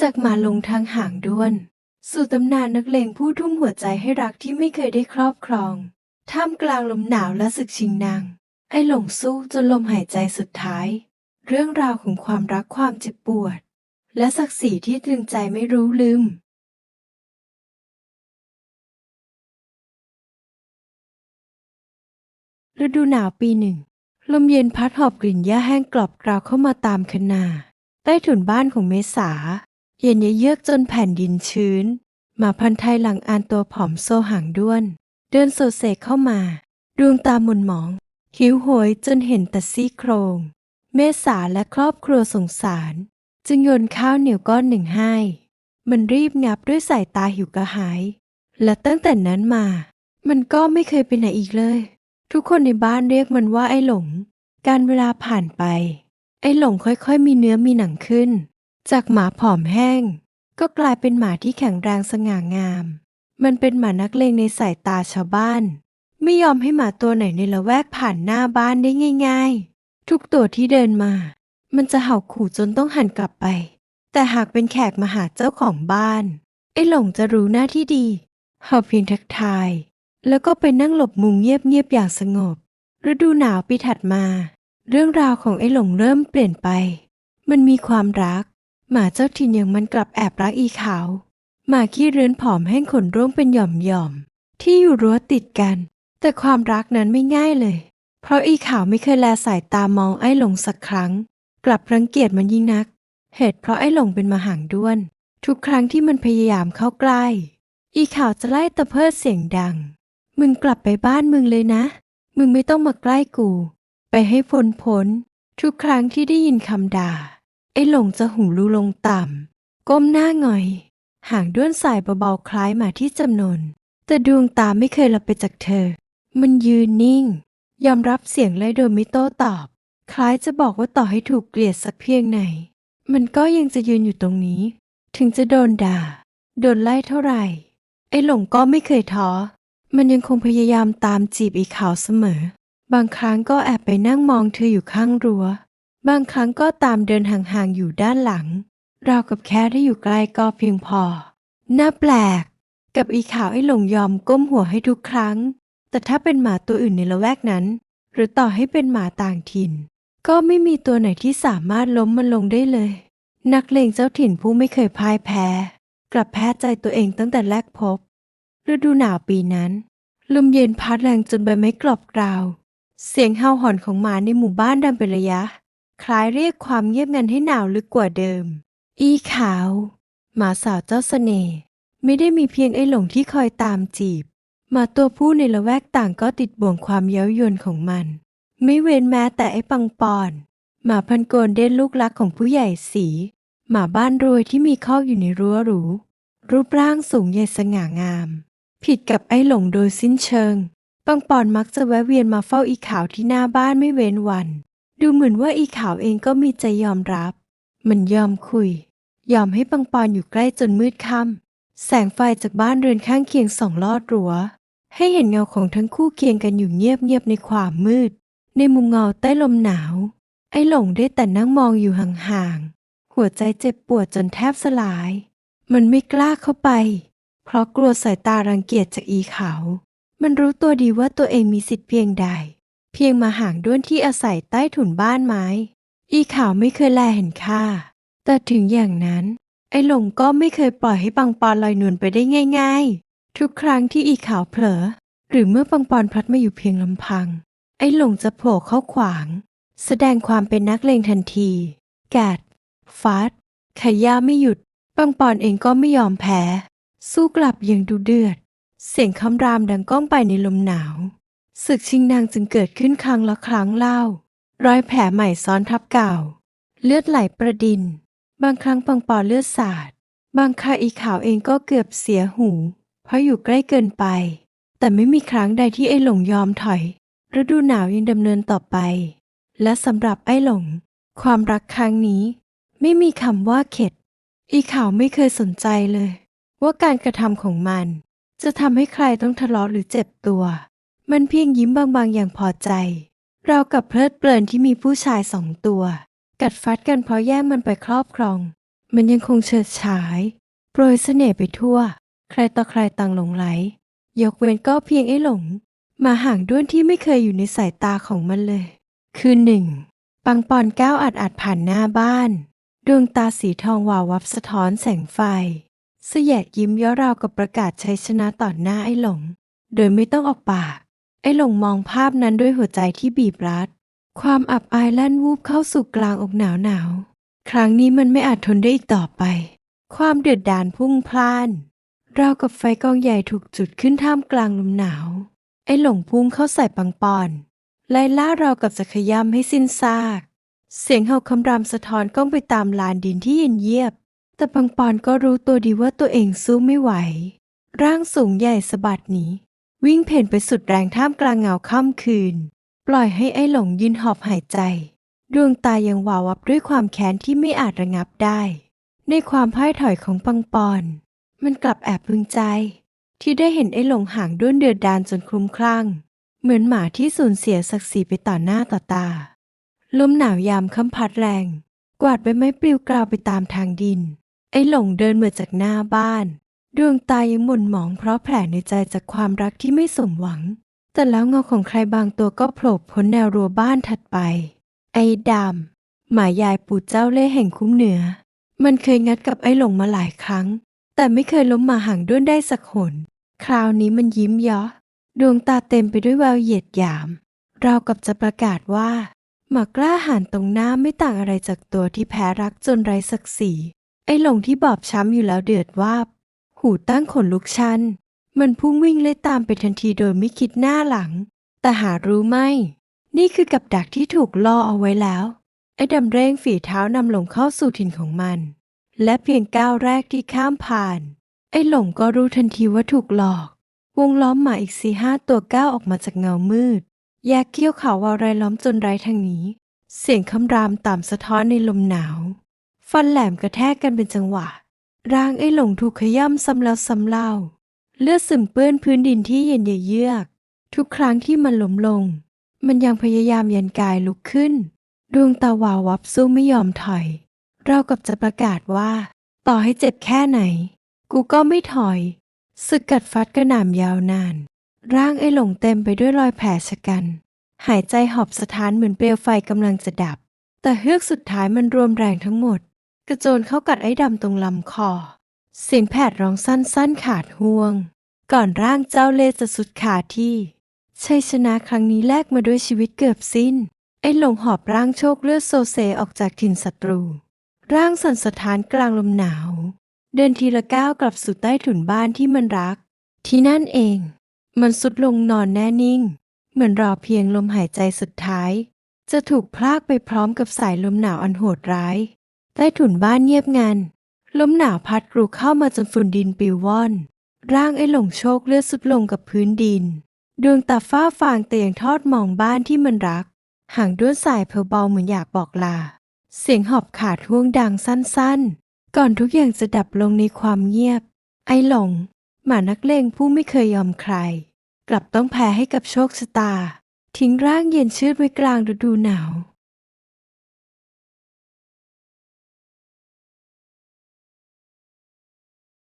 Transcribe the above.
จากหมาลงทางห่างด้วน สู่ตำนานนักเลงผู้ทุ่มหัวใจให้รักที่ไม่เคยได้ครอบครอง ท่ามกลางลมหนาวและศึกชิงนาง ไอ้หลงสู้จนลมหายใจสุดท้าย เรื่องราวของความรักความเจ็บปวด และศักดิ์ศรีที่ตรึงใจไม่รู้ลืมฤดูหนาวปีหนึ่ง ลมเย็นพัดหอบกลิ่นหญ้าแห้งกรอบกราวเข้ามาตามคนา ใต้ถุนบ้านของเมษา เย็นเยือกจนแผ่นดินชื้น หมาพันธุ์ไทยหลังอานตัวผอมโซหางด้วน เดินโซเซเข้ามา ดวงตาหมุนหมองหิวโหยจนเห็นแต่ซี่โครง เมษาและครอบครัวสงสาร จึงโยนข้าวเหนียวก้อนหนึ่งให้ มันรีบงับด้วยสายตาหิวกระหาย และตั้งแต่นั้นมา มันก็ไม่เคยไปไหนอีกเลย ทุกคนในบ้านเรียกมันว่าไอ้หลง การเวลาผ่านไป ไอ้หลงค่อยๆมีเนื้อมีหนังขึ้น จากหมาผอมแห้ง ก็กลายเป็นหมาที่แข็งแรงสง่างาม มันเป็นหมานักเลงในสายตาชาวบ้าน ไม่ยอมให้หมาตัวไหนในละแวกผ่านหน้าบ้านได้ง่าย ๆ ทุกตัวที่เดินมา มันจะเห่าขู่จนต้องหันกลับไป แต่หากเป็นแขกมาหาเจ้าของบ้าน ไอ้หลงจะรู้หน้าที่ดีเห่าเพียงทักทาย แล้วก็ไปนั่งหลบมุมเงียบๆอย่างสงบ ฤดูหนาวปีถัดมา เรื่องราวของไอ้หลงเริ่มเปลี่ยนไป มันมีความรัก หมาเจ้าถิ่นอย่างมันกลับแอบรักอีขาว หมาขี้เรือนผอมแห้งขนร่วงเป็นหย่อมๆที่อยู่รั้วติดกัน แต่ความรักนั้นไม่ง่ายเลย เพราะอีขาวไม่เคยแลสายตามองไอ้หลงสักครั้ง กลับรังเกียจมันยิ่งนัก เหตุเพราะไอ้หลงเป็นมหางด้วน ทุกครั้งที่มันพยายามเข้าใกล้ อีขาวจะไล่ตะเพิดเสียงดัง มึงกลับไปบ้านมึงเลยนะ มึงไม่ต้องมาใกล้กู ไปให้พ้นพ้นทุกครั้งที่ได้ยินคำด่า ไอ้หลงจะหูรูลงต่ำ ก้มหน้าหงอย ห่างด้วนสายเบาๆคล้ายหมาที่จำนน แต่ดวงตาไม่เคยหลับไปจากเธอ มันยืนนิ่ง ยอมรับเสียงไล่โดยไม่โต้ตอบ คล้ายจะบอกว่าต่อให้ถูกเกลียดสักเพียงไหน มันก็ยังจะยืนอยู่ตรงนี้ ถึงจะโดนด่า โดนไล่เท่าไหร่ ไอ้หลงก็ไม่เคยท้อ มันยังคงพยายามตามจีบอีขาวเสมอ บางครั้งก็แอบไปนั่งมองเธออยู่ข้างรัว้ว บางครั้งก็ตามเดินห่างๆอยู่ด้านหลัง เรากับแค่ได้อยู่ใกล้ก็เพียงพอ น่าแปลก กับอีขาวไอ้หลงยอมก้มหัวให้ทุกครั้ง แต่ถ้าเป็นหมาตัวอื่นในละแวกนั้น หรือต่อให้เป็นหมาต่างถิ่น ก็ไม่มีตัวไหนที่สามารถล้มมันลงได้เลย นักเลงเจ้าถิ่นผู้ไม่เคยพ่ายแพ้ กลับแพ้ใจตัวเองตั้งแต่แรกพบ ฤดูหนาวปีนั้น ลมเย็นพัดแรงจนใบไม้กรอบกราว เสียงเห่าหอนของหมาในหมู่บ้านดังเป็นระยะ คล้ายเรียกความเงียบงันให้หนาวลึกกว่าเดิม อีขาว หมาสาวเจ้าเสน่ห์ไม่ได้มีเพียงไอ้หลงที่คอยตามจีบหมาตัวผู้ในละแวกต่างก็ติดบ่วงความเย้ายวนของมัน ไม่เว้นแม้แต่ไอ้ปังปอน หมาพันโกลเด้นลูกรักของผู้ใหญ่สี หมาบ้านรวยที่มีคอกอยู่ในรั้วหรู รูปร่างสูงใหญ่สง่างาม ผิดกับไอ้หลงโดยสิ้นเชิง ปังปอนมักจะแวะเวียนมาเฝ้าอีขาวที่หน้าบ้านไม่เว้นวัน ดูเหมือนว่าอีขาวเองก็มีใจยอมรับ มันยอมคุย ยอมให้ปังปอนอยู่ใกล้จนมืดค่ำแสงไฟจากบ้านเรือนข้างเคียงส่องลอดรั้วให้เห็นเงาของทั้งคู่เคียงกันอยู่เงียบๆในความมืด ในมุมเงาใต้ลมหนาว ไอ้หลงได้แต่นั่งมองอยู่ห่างๆ หัวใจเจ็บปวดจนแทบสลาย มันไม่กล้าเข้าไป เพราะกลัวสายตารังเกียจจากอีขาวมันรู้ตัวดีว่าตัวเองมีสิทธิ์เพียงใด เพียงมาห่างด้วนที่อาศัยใต้ถุนบ้านไม้ อีขาวไม่เคยแลเห็นค่า แต่ถึงอย่างนั้น ไอ้หลงก็ไม่เคยปล่อยให้ปังปอนลอยนวลไปได้ง่าย ๆ ทุกครั้งที่อีขาวเผลอ หรือเมื่อปังปอนพลัดมาอยู่เพียงลำพัง ไอ้หลงจะโผล่เข้าขวาง แสดงความเป็นนักเลงทันที แกดฟาดขย่าไม่หยุด ปังปอนเองก็ไม่ยอมแพ้ สู้กลับอย่างดุเดือด เสียงคำรามดังก้องไปในลมหนาว ศึกชิงนางจึงเกิดขึ้นครั้งละครั้งเล่า รอยแผลใหม่ซ้อนทับเก่า เลือดไหลประดิน บางครั้งปังปอเลือดสาด บางคราอีขาวเองก็เกือบเสียหูเพราะอยู่ใกล้เกินไป แต่ไม่มีครั้งใดที่ไอ้หลงยอมถอย ฤดูหนาวยังดำเนินต่อไป และสำหรับไอ้หลง ความรักครั้งนี้ ไม่มีคำว่าเข็ด อีขาวไม่เคยสนใจเลย ว่าการกระทำของมัน จะทำให้ใครต้องทะเลาะหรือเจ็บตัว มันเพียงยิ้มบางๆ อย่างพอใจ เรากับเพลิดเพลินที่มีผู้ชายสองตัว กัดฟัดกันเพราะแย่งมันไปครอบครอง มันยังคงเฉิดฉาย โปรยเสน่ห์ไปทั่ว ใครต่อใครต่างหลงไหล ยกเว้นก็เพียงไอ้หลง มาห่างด้วนที่ไม่เคยอยู่ในสายตาของมันเลย คืนหนึ่งปังปอนก้าวอัดอัดผ่านหน้าบ้าน ดวงตาสีทองวาววับสะท้อนแสงไฟเสยะยิ้มย้อราวกับประกาศชัยชนะต่อหน้าไอ้หลง โดยไม่ต้องออกปาก ไอ้หลงมองภาพนั้นด้วยหัวใจที่บีบรัด ความอับอายแล่นวูบเข้าสู่กลางอกหนาวหนาวๆครั้งนี้มันไม่อาจทนได้อีกต่อไป ความเดือดดาลพุ่งพล่านราวกับไฟกองใหญ่ถูกจุดขึ้นท่ามกลางลมหนาว ไอ้หลงพุ่งเข้าใส่ปังปอน ไล่ล่าเรากับจะขย้ำให้สิ้นซาก เสียงเห่าคำรามสะท้อนก้องไปตามลานดินที่เย็นเยียบ แต่ปังปอนก็รู้ตัวดีว่าตัวเองสู้ไม่ไหว ร่างสูงใหญ่สะบัดหนี วิ่งเพ่นไปสุดแรงท่ามกลางเงาค่ำคืน ปล่อยให้ไอ้หลงยืนหอบหายใจ ดวงตายังวาววับด้วยความแค้นที่ไม่อาจระงับได้ ในความพ่ายถอยของปังปอน มันกลับแอบพึงใจ ที่ได้เห็นไอ้หลงห่างด้วนเดือดดานจนคลุ้มคลั่ง เหมือนหมาที่สูญเสียศักดิ์ศรีไปต่อหน้าต่อตาลมหนาวยามค่ำพัดแรง กวาดใบไม้ปลิวกราวไปตามทางดิน ไอ้หลงเดินมาจากหน้าบ้าน ดวงตายังหม่นหมองเพราะแผลในใจจากความรักที่ไม่สมหวัง แต่แล้วเงาของใครบางตัวก็โผล่พ้นแนวรั้วบ้านถัดไป ไอ้ดำหมายายปู่เจ้าเล่ห์แห่งคุ้มเหนือ มันเคยงัดกับไอ้หลงมาหลายครั้ง แต่ไม่เคยล้มมาห่างด้วนได้สักหน คราวนี้มันยิ้มเยาะดวงตาเต็มไปด้วยแววเหยียดหยาม เรากับจะประกาศว่า หมากล้าหาญตรงหน้าไม่ต่างอะไรจากตัวที่แพ้รักจนไร้ศักดิ์ศรีไอ้หลงที่บอบช้ำอยู่แล้วเดือดวาบ หูตั้งขนลุกชัน มันพุ่งวิ่งไล่ตามไปทันทีโดยไม่คิดหน้าหลัง แต่หารู้ไหมนี่คือกับดักที่ถูกล่อเอาไว้แล้ว ไอ้ดำเร่งฝีเท้านำหลงเข้าสู่ถิ่นของมัน และเพียงก้าวแรกที่ข้ามผ่าน ไอ้หลงก็รู้ทันทีว่าถูกหลอก วงล้อมหมาอีกสี่ห้าตัวก้าวออกมาจากเงามืด แยกเขี้ยวเขาวารล้อมจนไร้ทางหนี้เสียงคำรามต่ำสะท้อนในลมหนาว ฟันแหลมกระแทกกันเป็นจังหวะ ร่างไอ้หลงถูกขย้ำซ้ำแล้วซ้ำเล่า เลือดซึมเปื้อนพื้นดินที่เย็นเยือก ทุกครั้งที่มันล้มลง มันยังพยายามยันกายลุกขึ้น ดวงตาวาววับสู้ไม่ยอมถอย เรากับจะประกาศว่า ต่อให้เจ็บแค่ไหน กูก็ไม่ถอยสึกกัดฟัดกระหน่ำยาวนาน ร่างไอ้หลงเต็มไปด้วยรอยแผลชะกัน หายใจหอบสะท้านเหมือนเปลวไฟกำลังจะดับ แต่เฮือกสุดท้ายมันรวมแรงทั้งหมด กระโจนเข้ากัดไอ้ดำตรงลำคอ เสียงแผดร้องสั้นๆขาดห่วง ก่อนร่างเจ้าเล่จะสุดขาที่ชัยชนะครั้งนี้แลกมาด้วยชีวิตเกือบสิ้น ไอ้หลงหอบร่างโชคเลือดโซเซออกจากถิ่นศัตรู ร่างสั่นสะท้านกลางลมหนาว เดินทีละก้าวกลับสู่ใต้ถุนบ้านที่มันรัก ที่นั่นเอง มันสุดลงนอนแน่นิ่ง เหมือนรอเพียงลมหายใจสุดท้าย จะถูกพลากไปพร้อมกับสายลมหนาวอันโหดร้าย ใต้ถุนบ้านเงียบงัน ลมหนาวพัดกรูเข้ามาจนฝุ่นดินปิวว่อน ร่างไอ้หลงโชคเลือดสุดลงกับพื้นดิน ดวงตาฟ้าฟางแต่ยังทอดมองบ้านที่มันรัก ห่างด้วนสายเพลเบาเหมือนอยากบอกลา เสียงหอบขาดห่วงดังสั้นๆ ก่อนทุกอย่างจะดับลงในความเงียบ ไอ้หลง หมานักเลงผู้ไม่เคยยอมใคร กลับต้องแพ้ให้กับโชคชะตา ทิ้งร่างเย็นชืดไว้กลางฤดูหนาว